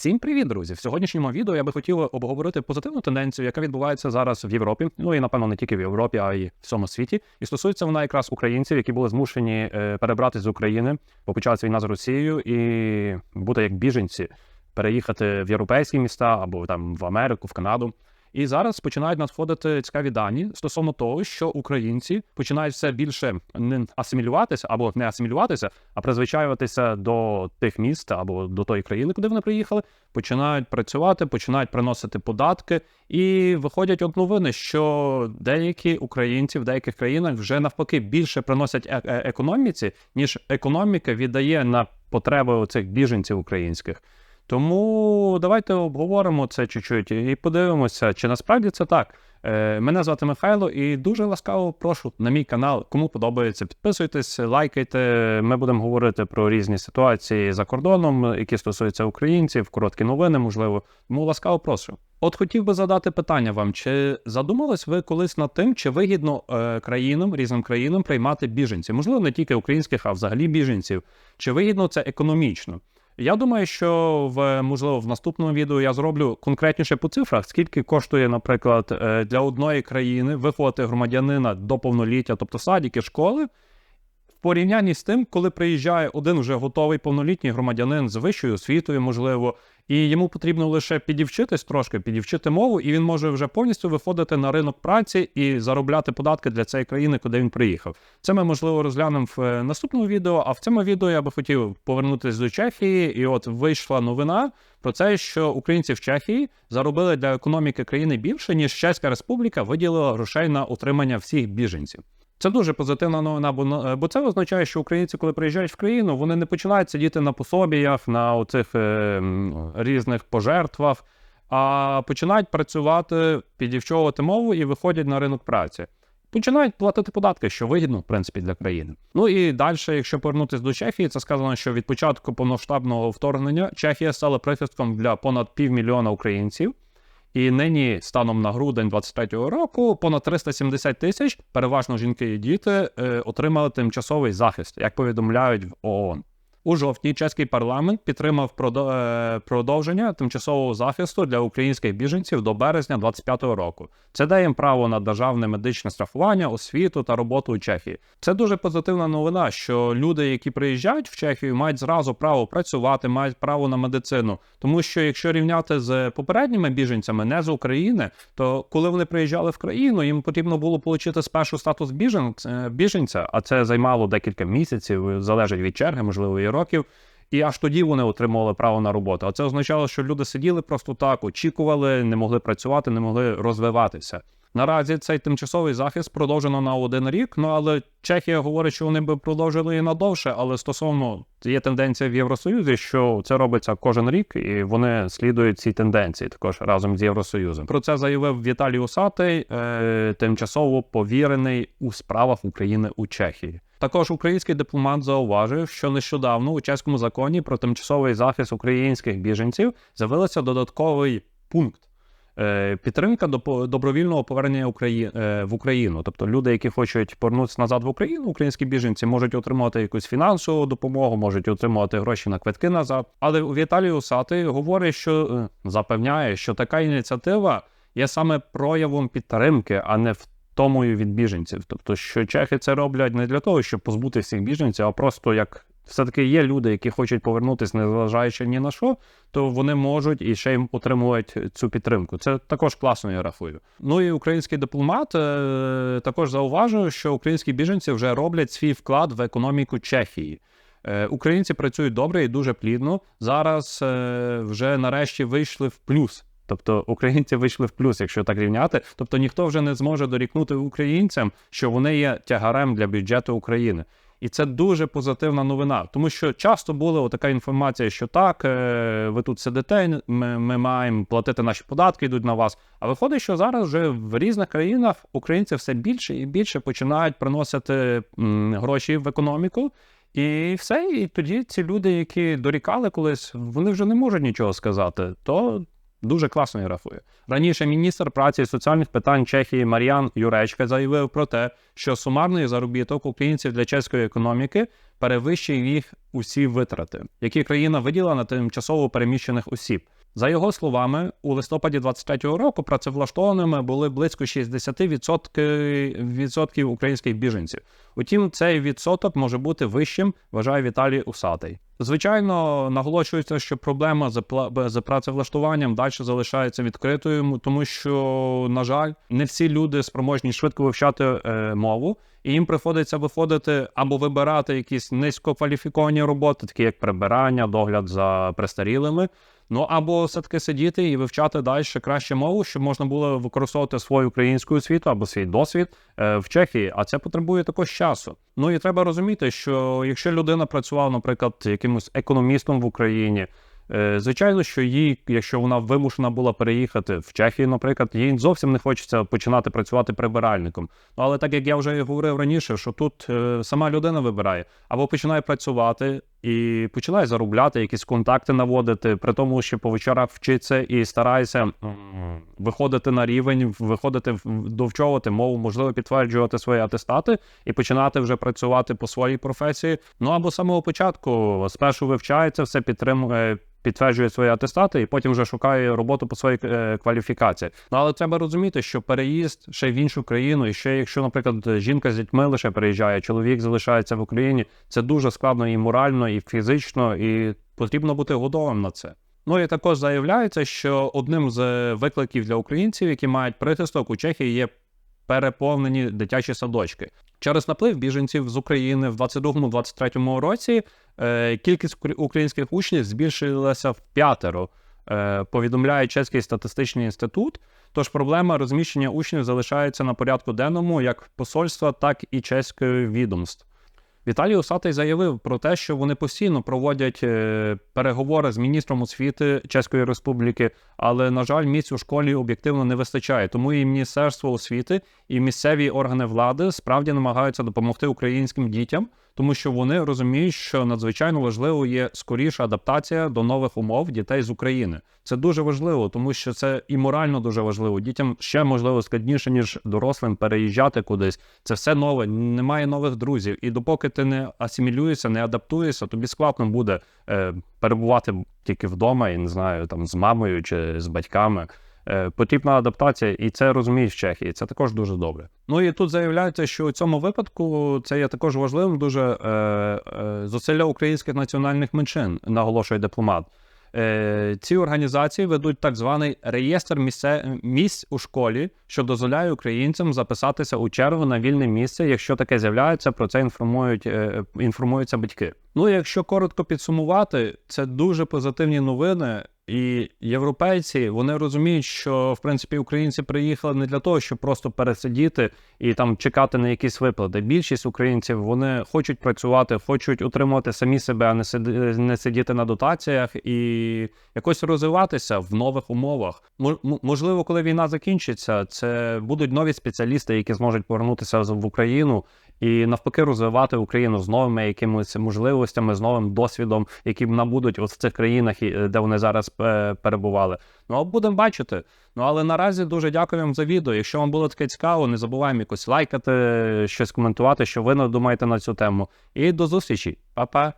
Всім привіт, друзі! В сьогоднішньому відео я би хотів обговорити позитивну тенденцію, яка відбувається зараз в Європі. Ну і напевно не тільки в Європі, а й в всьому світі. І стосується вона якраз українців, які були змушені е, перебрати з України, бо почалася війна з Росією, і бути як біженці, переїхати в європейські міста або там в Америку, в Канаду. І зараз починають надходити цікаві дані стосовно того, що українці починають все більше не асимілюватися або не асимілюватися, а призвичаюватися до тих міст або до тої країни, куди вони приїхали, починають працювати, починають приносити податки, і виходять от новини, що деякі українці в деяких країнах вже навпаки більше приносять е- е- економіці, ніж економіка віддає на потреби цих біженців українських. Тому давайте обговоримо це чуть-чуть і подивимося, чи насправді це так. Е, Мене звати Михайло, і дуже ласкаво прошу на мій канал. Кому подобається, підписуйтесь, лайкайте. Ми будемо говорити про різні ситуації за кордоном, які стосуються українців, короткі новини, можливо. Тому ласкаво прошу. От хотів би задати питання вам: чи задумались ви колись над тим, чи вигідно е, країнам, різним країнам приймати біженців? Можливо, не тільки українських, а взагалі біженців. Чи вигідно це економічно? Я думаю, що в можливо в наступному відео я зроблю конкретніше по цифрах, скільки коштує, наприклад, е, для одної країни виховати громадянина до повноліття, тобто садики, школи, порівнянні з тим, коли приїжджає один вже готовий повнолітній громадянин з вищою освітою, можливо, і йому потрібно лише підівчитись трошки, підівчити мову, і він може вже повністю виходити на ринок праці і заробляти податки для цієї країни, куди він приїхав. Це ми можливо розглянемо в е, наступному відео. А в цьому відео я би хотів повернутися до Чехії, і от вийшла новина про це, що українці в Чехії заробили для економіки країни більше ніж Чеська Республіка виділила грошей на утримання всіх біженців. Це дуже позитивна новина, бо бо це означає, що українці, коли приїжджають в країну, вони не починають сидіти на пособіях, на оцих е, різних пожертвах, а починають працювати, підівчовувати мову і виходять на ринок праці. Починають платити податки, що вигідно, в принципі, для країни. Ну і далі, якщо повернутися до Чехії, це сказано, що від початку повноштабного вторгнення Чехія стала прихистком для понад півмільйона українців. І нині, станом на грудень 23-го року, понад 370 тисяч, переважно жінки і діти, е, отримали тимчасовий захист, як повідомляють в ООН. У жовтні чеський парламент підтримав е, продовження тимчасового захисту для українських біженців до березня 2025 року. Це дає їм право на державне медичне страхування, освіту та роботу у Чехії. Це дуже позитивна новина, що люди, які приїжджають в Чехію, мають зразу право працювати, мають право на медицину. Тому що якщо рівняти з попередніми біженцями, не з України, то коли вони приїжджали в країну, їм потрібно було отримати спершу статус е, біженця, а це займало декілька місяців, залежить від черги, можливо років. І аж тоді вони отримували право на роботу. А це означало, що люди сиділи просто так, очікували, не могли працювати, не могли розвиватися. Наразі цей тимчасовий захист продовжено на один рік. Ну але Чехія говорить, що вони би продовжили і надовше. Але стосовно є тенденція в Євросоюзі, що це робиться кожен рік, і вони слідують цій тенденції також разом з Євросоюзом. Про це заявив Віталій Усатий, е, тимчасово повірений у справах України у Чехії. Також український дипломат зауважив, що нещодавно у чеському законі про тимчасовий захист українських біженців з'явився додатковий пункт. Е, підтримка до добровільного повернення е, в Україну, тобто люди, які хочуть повернутися назад в Україну, українські біженці можуть отримати якусь фінансову допомогу, можуть отримувати гроші на квитки назад. Але Віталій Усатий говорить, що е, запевняє, що така ініціатива є саме проявом підтримки, а не в втомою від біженців. Тобто, що чехи це роблять не для того, щоб позбути всіх біженців, а просто як все-таки є люди, які хочуть повернутися, незважаючи ні на що, то вони можуть і ще й отримують цю підтримку. Це також класно, я рахую. Ну і український дипломат е, також зауважує, що українські біженці вже роблять свій вклад в економіку Чехії. Е, українці працюють добре і дуже плідно. Зараз е, вже нарешті вийшли в плюс. Тобто українці вийшли в плюс, якщо так рівняти. Тобто ніхто вже не зможе дорікнути українцям, що вони є тягарем для бюджету України. І це дуже позитивна новина, тому що часто була така інформація, що так, е, ви тут сидите, ми, ми маємо платити наші податки, йдуть на вас. А виходить, що зараз вже в різних країнах українці все більше і більше починають приносити гроші в економіку. І все, і тоді ці люди, які дорікали колись, вони вже не можуть нічого сказати. То Дуже класно графує. Раніше міністр праці і соціальних питань Чехії Мар'ян Юречка заявив про те, що сумарний заробіток українців для чеської економіки перевищує їх усі витрати, які країна виділа на тимчасово переміщених осіб. За його словами, у листопаді 23-го року працевлаштованими були близько 60% відсотків українських біженців. Утім, цей відсоток може бути вищим, вважає Віталій Усатий. Звичайно, наголошується, що проблема з працевлаштуванням далі залишається відкритою, тому що, на жаль, не всі люди спроможні швидко вивчати е, мову, і їм приходиться виходити або вибирати якісь низькокваліфіковані роботи, такі як прибирання, догляд за престарілими. Ну або все-таки сидіти і вивчати далі краще мову, щоб можна було використовувати свою українську освіту або свій досвід е, в Чехії. А це потребує також часу. Ну і треба розуміти, що якщо людина працювала, наприклад, якимось економістом в Україні. Е, Звичайно, що їй, якщо вона вимушена була переїхати в Чехію, наприклад, їй зовсім не хочеться починати працювати прибиральником. Ну але так як я вже говорив раніше, що тут е, сама людина вибирає або починає працювати і починає заробляти, якісь контакти наводити, при тому, що по вечорах вчиться і старається виходити на рівень, виходити довчовувати мову, можливо, підтверджувати свої атестати і починати вже працювати по своїй професії. Ну або з самого початку спершу вивчається, все підтримує. Підтверджує свої атестати і потім вже шукає роботу по своїй е, кваліфікації. Ну але треба розуміти, що переїзд ще в іншу країну, і ще якщо, наприклад, жінка з дітьми лише переїжджає, чоловік залишається в Україні, це дуже складно і морально, і фізично, і потрібно бути готовим на це. Ну і також заявляється, що одним з викликів для українців, які мають притисток у Чехії, є переповнені дитячі садочки. Через наплив біженців з України в 22-23 році е, кількість укр- українських учнів збільшилася в п'ятеро, е, повідомляє Чеський статистичний інститут. Тож проблема розміщення учнів залишається на порядку денному як посольства, так і чеської відомств. Віталій Усатий заявив про те, що вони постійно проводять е, переговори з міністром освіти Чеської Республіки, але, на жаль, місць у школі об'єктивно не вистачає. Тому і Міністерство освіти, і місцеві органи влади справді намагаються допомогти українським дітям, тому що вони розуміють, що надзвичайно важливо є скоріша адаптація до нових умов дітей з України. Це дуже важливо, тому що це і морально дуже важливо. Дітям ще можливо складніше ніж дорослим переїжджати кудись. Це все нове, немає нових друзів. І допоки ти не асимілюєшся, не адаптуєшся, тобі складно буде е, перебувати тільки вдома, і не знаю, там з мамою чи з батьками. Е, Потрібна адаптація, і це розуміють в Чехії. Це також дуже добре. Ну і тут заявляється, що у цьому випадку це є також важливим дуже е, е, зусилля українських національних меншин, наголошує дипломат. Е, ці організації ведуть так званий реєстр місце, місць у школі, що дозволяє українцям записатися у чергу на вільне місце. Якщо таке з'являється, про це інформують е, інформуються батьки. Ну якщо коротко підсумувати, це дуже позитивні новини. І європейці вони розуміють, що в принципі українці приїхали не для того, щоб просто пересидіти і там чекати на якісь виплати. Більшість українців вони хочуть працювати, хочуть утримувати самі себе, а не сиди, не сидіти на дотаціях і якось розвиватися в нових умовах. Мо- Можливо, коли війна закінчиться, це будуть нові спеціалісти, які зможуть повернутися в Україну і навпаки розвивати Україну з новими якимись можливостями, з новим досвідом, які набудуть от в цих країнах, і- де вони зараз е, перебували. Ну а будемо бачити. Ну але наразі дуже дякую вам за відео. Якщо вам було таке цікаво, не забуваємо якось лайкати, щось коментувати, що ви думаєте на цю тему. І до зустрічі, Па-па!